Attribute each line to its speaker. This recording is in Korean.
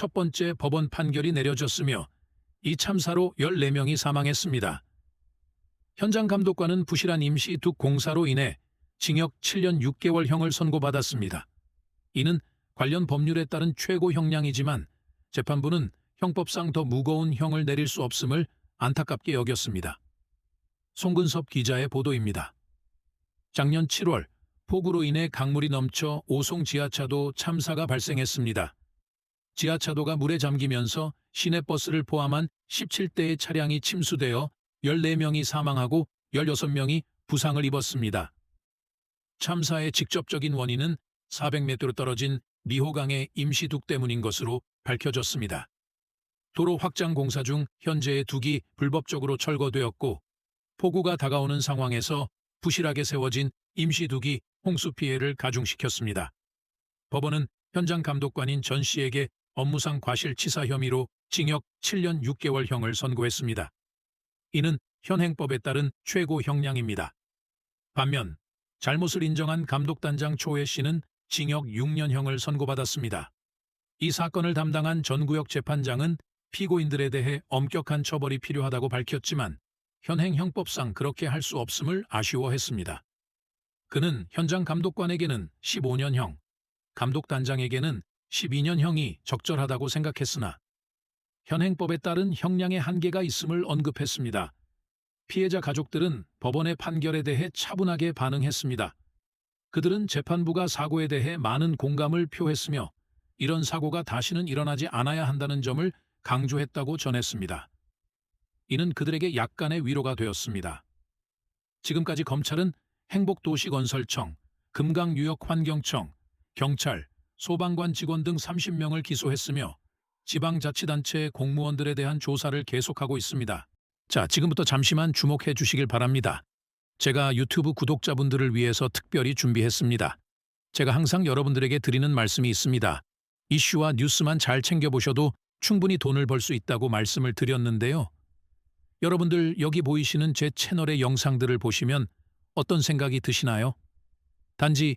Speaker 1: 첫 번째 법원 판결이 내려졌으며 이 참사로 14명이 사망했습니다. 현장 감독관은 부실한 임시 두 공사로 인해 징역 7년 6개월형을 선고받았습니다. 이는 관련 법률에 따른 최고 형량이지만 재판부는 형법상 더 무거운 형을 내릴 수 없음을 안타깝게 여겼습니다. 송근섭 기자의 보도입니다. 작년 7월 폭우로 인해 강물이 넘쳐 오송 지하차도 참사가 발생했습니다. 지하차도가 물에 잠기면서 시내버스를 포함한 17대의 차량이 침수되어 14명이 사망하고 16명이 부상을 입었습니다. 참사의 직접적인 원인은 400m로 떨어진 미호강의 임시둑 때문인 것으로 밝혀졌습니다. 도로 확장 공사 중 현재의 둑이 불법적으로 철거되었고 폭우가 다가오는 상황에서 부실하게 세워진 임시둑이 홍수 피해를 가중시켰습니다. 법원은 현장 감독관인 전 씨에게 업무상 과실치사 혐의로 징역 7년 6개월형을 선고했습니다. 이는 현행법에 따른 최고 형량입니다. 반면 잘못을 인정한 감독단장 초혜 씨는 징역 6년형을 선고받았습니다. 이 사건을 담당한 전구역 재판장은 피고인들에 대해 엄격한 처벌이 필요하다고 밝혔지만 현행 형법상 그렇게 할 수 없음을 아쉬워했습니다. 그는 현장 감독관에게는 15년형, 감독단장에게는 12년형이 적절하다고 생각했으나 현행법에 따른 형량의 한계가 있음을 언급했습니다. 피해자 가족들은 법원의 판결에 대해 차분하게 반응했습니다. 그들은 재판부가 사고에 대해 많은 공감을 표했으며 이런 사고가 다시는 일어나지 않아야 한다는 점을 강조했다고 전했습니다. 이는 그들에게 약간의 위로가 되었습니다. 지금까지 검찰은 행복도시건설청, 금강유역환경청, 경찰, 소방관 직원 등 30명을 기소했으며 지방자치단체 공무원들에 대한 조사를 계속하고 있습니다. 자, 지금부터 잠시만 주목해 주시길 바랍니다. 제가 유튜브 구독자분들을 위해서 특별히 준비했습니다. 제가 항상 여러분들에게 드리는 말씀이 있습니다. 이슈와 뉴스만 잘 챙겨보셔도 충분히 돈을 벌 수 있다고 말씀을 드렸는데요. 여러분들 여기 보이시는 제 채널의 영상들을 보시면 어떤 생각이 드시나요? 단지